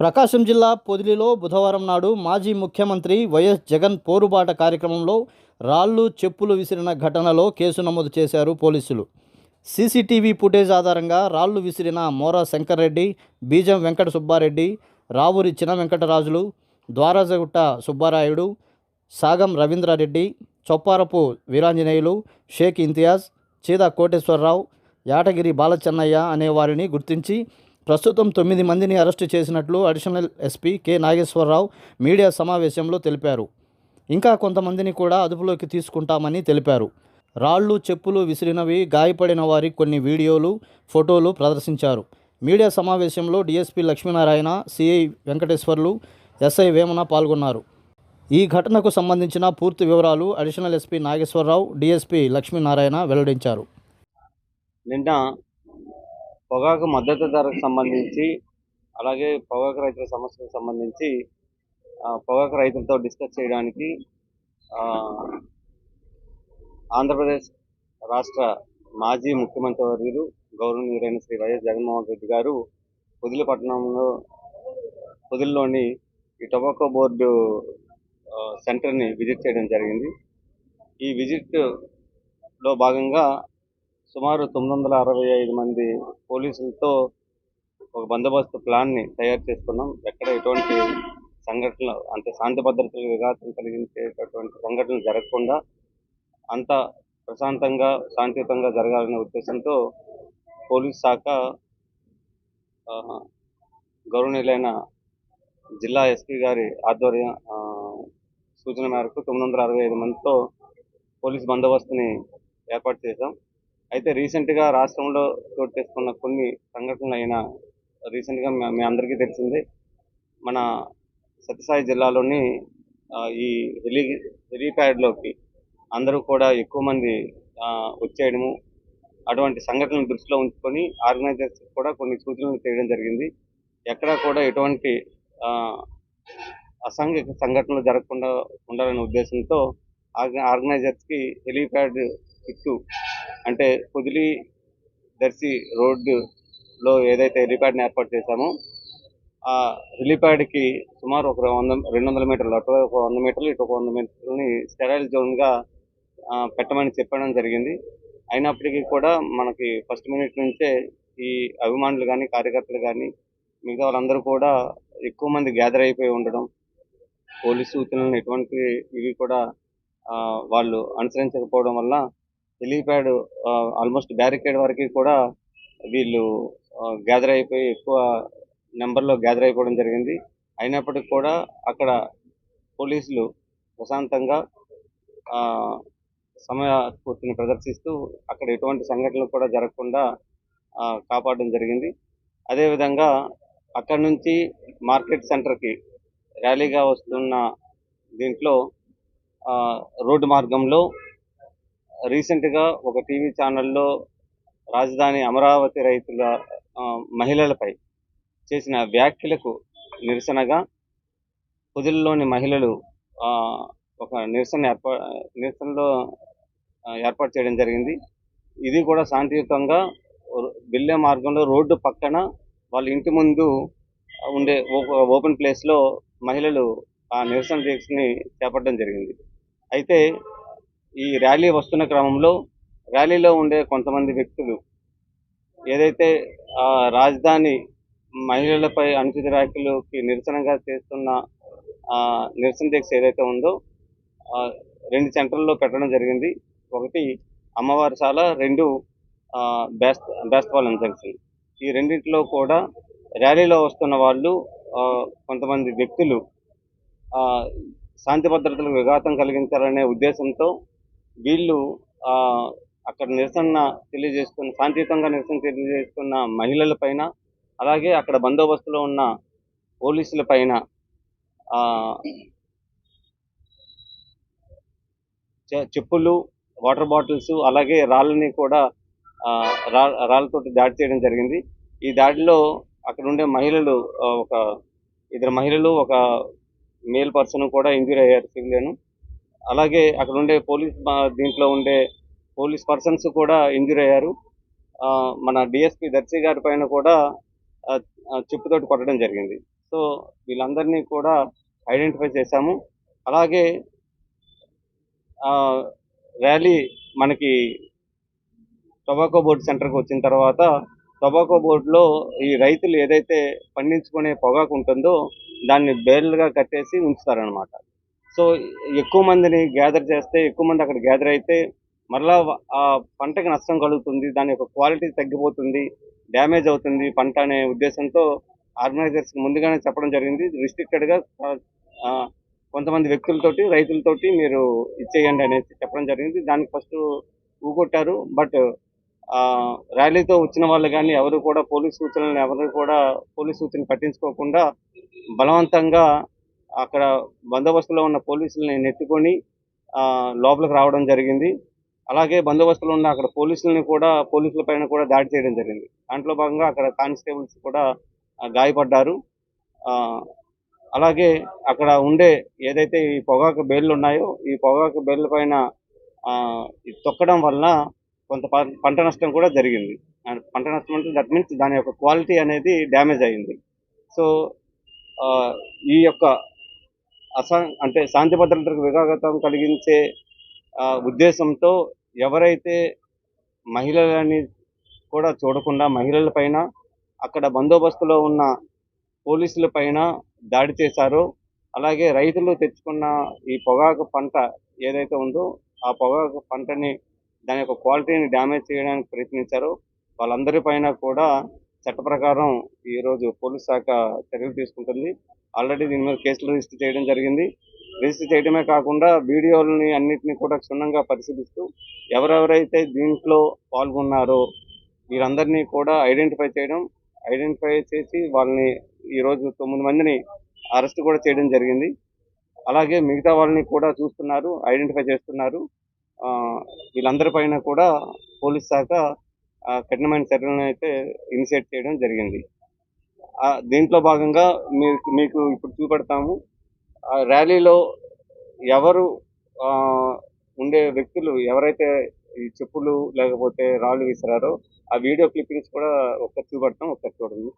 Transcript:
ప్రకాశం జిల్లా పొదిలిలో బుధవారం నాడు మాజీ ముఖ్యమంత్రి వైఎస్ జగన్ పోరుబాట కార్యక్రమంలో రాళ్ళు చెప్పులు విసిరిన ఘటనలో కేసు నమోదు చేశారు పోలీసులు. సీసీటీవీ ఫుటేజ్ ఆధారంగా రాళ్ళు విసిరిన మోరా శంకర్రెడ్డి బీజం వెంకట సుబ్బారెడ్డి రావూరి చిన వెంకటరాజులు ద్వారాజగుట్ట సుబ్బారాయుడు సాగం రవీంద్రారెడ్డి చొప్పారపు వీరాంజనేయులు షేక్ ఇంతియాజ్ చీద కోటేశ్వరరావు యాటగిరి బాలచెన్నయ్య అనే వారిని గుర్తించి ప్రస్తుతం తొమ్మిది మందిని అరెస్టు చేసినట్లు additional SP K. Nageswararao media సమావేశంలో తెలిపారు. ఇంకా కొంతమందిని కూడా అదుపులోకి తీసుకుంటామని తెలిపారు. రాళ్ళు చెప్పులు విసిరినవి గాయపడిన వారి కొన్ని వీడియోలు ఫోటోలు ప్రదర్శించారు. మీడియా సమావేశంలో DSP Lakshminarayana CI Venkateswarlu SI Vemana పాల్గొన్నారు. ఈ ఘటనకు సంబంధించిన పూర్తి వివరాలు additional SP Nageswararao DSP Lakshminarayana వెల్లడించారు. నిన్న పొగాకు మద్దతు ధరకు సంబంధించి అలాగే పొగాకు రైతుల సమస్యలకు సంబంధించి పొగాకు రైతులతో డిస్కస్ చేయడానికి ఆంధ్రప్రదేశ్ రాష్ట్ర మాజీ ముఖ్యమంత్రి వర్యులు గౌరవనీయులైన శ్రీ వైఎస్ జగన్మోహన్ రెడ్డి గారు పుదిలిపట్నంలో పొదిల్లోని ఈ టొబాకో బోర్డు సెంటర్ని విజిట్ చేయడం జరిగింది. ఈ విజిట్లో భాగంగా సుమారు తొమ్మిది వందల అరవై ఐదు మంది పోలీసులతో ఒక బందోబస్తు ప్లాన్ని తయారు చేసుకున్నాం. ఎక్కడ ఎటువంటి సంఘటనలు అంటే శాంతి భద్రతలకు విఘాతం కలిగించేటటువంటి సంఘటనలు జరగకుండా అంత ప్రశాంతంగా శాంతియుతంగా జరగాలనే ఉద్దేశంతో పోలీస్ శాఖ గౌరవనీయులైన జిల్లా ఎస్పీ గారి ఆధ్వర్యం సూచన మేరకు తొమ్మిది వందల అరవై ఐదు మందితో పోలీస్ బందోబస్తుని ఏర్పాటు చేశాం. అయితే రీసెంట్గా రాష్ట్రంలో చోటు చేసుకున్న కొన్ని సంఘటనలు అయినా రీసెంట్గా మీ అందరికీ తెలిసిందే. మన సత్యసాయి జిల్లాలోని ఈ హెలి హెలీప్యాడ్లోకి అందరూ కూడా ఎక్కువ మంది వచ్చేయడము అటువంటి సంఘటనలు దృష్టిలో ఉంచుకొని ఆర్గనైజర్స్ కూడా కొన్ని సూచనలు చేయడం జరిగింది. ఎక్కడా కూడా ఎటువంటి అసాంఘిక సంఘటనలు జరగకుండా ఉండాలనే ఉద్దేశంతో ఆర్గనైజర్స్కి హెలీప్యాడ్ చుట్టూ అంటే కుదిలి దర్శి రోడ్డులో ఏదైతే హెలీప్యాడ్ని ఏర్పాటు చేశామో ఆ హెలీప్యాడ్కి సుమారు ఒక వంద రెండు వందల మీటర్లు అటు ఒక వంద మీటర్లు ఇటు ఒక వంద మీటర్లని స్టెరైల్ జోన్గా పెట్టమని చెప్పడం జరిగింది. అయినప్పటికీ కూడా మనకి ఫస్ట్ మినిట్ నుంచే ఈ అభిమానులు కానీ కార్యకర్తలు కానీ మిగతా వాళ్ళందరూ కూడా ఎక్కువ మంది గ్యాదర్ అయిపోయి ఉండడం పోలీసు సూచనలను ఎటువంటి ఇవి కూడా వాళ్ళు అనుసరించకపోవడం వల్ల హెలీప్యాడ్ ఆల్మోస్ట్ బ్యారికేడ్ వరకు కూడా వీళ్ళు గ్యాదర్ అయిపోయి ఎక్కువ నెంబర్లో గ్యాదర్ అయిపోవడం జరిగింది. అయినప్పటికీ కూడా అక్కడ పోలీసులు ప్రశాంతంగా సమయస్ఫూర్తిని ప్రదర్శిస్తూ అక్కడ ఎటువంటి సంఘటనలు కూడా జరగకుండా కాపాడడం జరిగింది. అదేవిధంగా అక్కడ నుంచి మార్కెట్ సెంటర్కి ర్యాలీగా వస్తున్న దీంట్లో రోడ్డు మార్గంలో రీసెంట్గా ఒక టీవీ ఛానల్లో రాజధాని అమరావతి రైతుల మహిళలపై చేసిన వ్యాఖ్యలకు నిరసనగా పుదుల్లోని మహిళలు ఒక నిరసన ఏర్పా నిరసనలో ఏర్పాటు చేయడం జరిగింది. ఇది కూడా శాంతియుతంగా వెళ్ళే మార్గంలో రోడ్డు పక్కన వాళ్ళ ఇంటి ముందు ఉండే ఓ- ఓపెన్ ప్లేస్లో మహిళలు ఆ నిరసన దీక్షని చేపట్టడం జరిగింది. అయితే ఈ ర్యాలీ వస్తున్న క్రమంలో ర్యాలీలో ఉండే కొంతమంది వ్యక్తులు ఏదైతే రాజధాని మహిళలపై అనుచిత వ్యాఖ్యలకి నిరసనగా చేస్తున్న నిరసన దీక్ష ఏదైతే ఉందో రెండు సెంటర్లో పెట్టడం జరిగింది. ఒకటి అమ్మవారి శాల రెండు ఆ, బేస్త జంక్షన్ ఈ రెండింటిలో కూడా ర్యాలీలో వస్తున్న వాళ్ళు కొంతమంది వ్యక్తులు శాంతి భద్రతలకు విఘాతం కలిగించాలనే ఉద్దేశంతో వీళ్ళు అక్కడ నిరసన తెలియజేస్తున్న శాంతియుతంగా నిరసన తెలియజేస్తున్న మహిళల పైన అలాగే అక్కడ బందోబస్తులో ఉన్న పోలీసుల పైన చె- చెప్పులు వాటర్ బాటిల్స్ అలాగే రాళ్ళని కూడా రా రాళ్ళతోటి దాడి చేయడం జరిగింది. ఈ దాడిలో అక్కడ ఉండే మహిళలు ఒక ఇద్దరు మహిళలు ఒక మేల్ పర్సన్ కూడా ఇంజూర్ అయ్యారు సివిలియన్. అలాగే అక్కడ ఉండే పోలీస్ దీంట్లో ఉండే పోలీస్ పర్సన్స్ కూడా ఇంజూర్ అయ్యారు. మన డిఎస్పి దర్శి గారి పైన కూడా చిప్పుతోటి కొట్టడం జరిగింది. సో వీళ్ళందరినీ కూడా ఐడెంటిఫై చేశాము. అలాగే ర్యాలీ మనకి టొబాకో బోర్డు సెంటర్కి వచ్చిన తర్వాత టొబాకో బోర్డులో ఈ రైతులు ఏదైతే పండించుకునే పొగాకు ఉంటుందో దాన్ని బేర్లుగా కట్టేసి ఉంచుతారనమాట సో ఎక్కువ మందిని గ్యాదర్ చేస్తే ఎక్కువ మంది అక్కడ గ్యాదర్ అయితే మరలా ఆ పంటకి నష్టం కలుగుతుంది దాని యొక్క క్వాలిటీ తగ్గిపోతుంది డ్యామేజ్ అవుతుంది పంట అనే ఉద్దేశంతో ఆర్గనైజర్స్ ముందుగానే చెప్పడం జరిగింది. రిస్ట్రిక్టెడ్గా కొంతమంది వ్యక్తులతోటి రైతులతోటి మీరు ఇచ్చేయండి అనేసి చెప్పడం జరిగింది. దానికి ఫస్ట్ ఊగొట్టారు బట్ ర్యాలీతో వచ్చిన వాళ్ళు కానీ ఎవరు కూడా పోలీస్ సూచనలను ఎవరు కూడా పోలీస్ సూచనలు పట్టించుకోకుండా బలవంతంగా అక్కడ బందోబస్తులో ఉన్న పోలీసులని నెట్టుకొని లోపలికి రావడం జరిగింది. అలాగే బందోబస్తులో ఉన్న అక్కడ పోలీసులని కూడా పోలీసుల పైన కూడా దాడి చేయడం జరిగింది. దాంట్లో భాగంగా అక్కడ కానిస్టేబుల్స్ కూడా గాయపడ్డారు. అలాగే అక్కడ ఉండే ఏదైతే ఈ పొగాకు బేళ్ళు ఉన్నాయో ఈ పొగాకు బేళ్ళ పైన తొక్కడం వలన కొంత పంట నష్టం కూడా జరిగింది. అండ్ పంట నష్టం అంటే దట్ మీన్స్ దాని యొక్క క్వాలిటీ అనేది డ్యామేజ్ అయింది. సో ఈ యొక్క అసా అంటే శాంతి భద్రతలకు విఘాతం కలిగించే ఉద్దేశంతో ఎవరైతే మహిళలని కూడా చూడకుండా మహిళల పైన అక్కడ బందోబస్తులో ఉన్న పోలీసుల పైన దాడి చేశారో అలాగే రైతులు తెచ్చుకున్న ఈ పొగాకు పంట ఏదైతే ఉందో ఆ పొగాకు పంటని దాని యొక్క క్వాలిటీని డ్యామేజ్ చేయడానికి ప్రయత్నించారు వాళ్ళందరి పైన కూడా చట్ట ప్రకారం ఈరోజు పోలీస్ శాఖ చర్యలు తీసుకుంటుంది. ఆల్రెడీ దీని మీద కేసులు రిజిస్టర్ చేయడం జరిగింది. రిజిస్టర్ చేయడమే కాకుండా వీడియోలని అన్నింటినీ కూడా క్షుణ్ణంగా పరిశీలిస్తూ ఎవరెవరైతే దీంట్లో పాల్గొన్నారో వీరందరినీ కూడా ఐడెంటిఫై చేయడం ఐడెంటిఫై చేసి వాళ్ళని ఈరోజు తొమ్మిది మందిని అరెస్ట్ కూడా చేయడం జరిగింది. అలాగే మిగతా వాళ్ళని కూడా చూస్తున్నారు ఐడెంటిఫై చేస్తున్నారు. వీళ్ళందరిపైన వీళ్ళందరి పైన కూడా పోలీస్ శాఖ కఠినమైన చర్యలను అయితే ఇనిషియేట్ చేయడం జరిగింది. దీంట్లో భాగంగా మీకు మీకు ఇప్పుడు చూపెడతాము. ఆ ర్యాలీలో ఎవరు ఉండే వ్యక్తులు ఎవరైతే ఈ చెప్పులు లేకపోతే రాళ్ళు విసిరారో ఆ వీడియో క్లిప్పింగ్స్ కూడా ఒకసారి చూపెడతాం ఒకసారి చూడండి.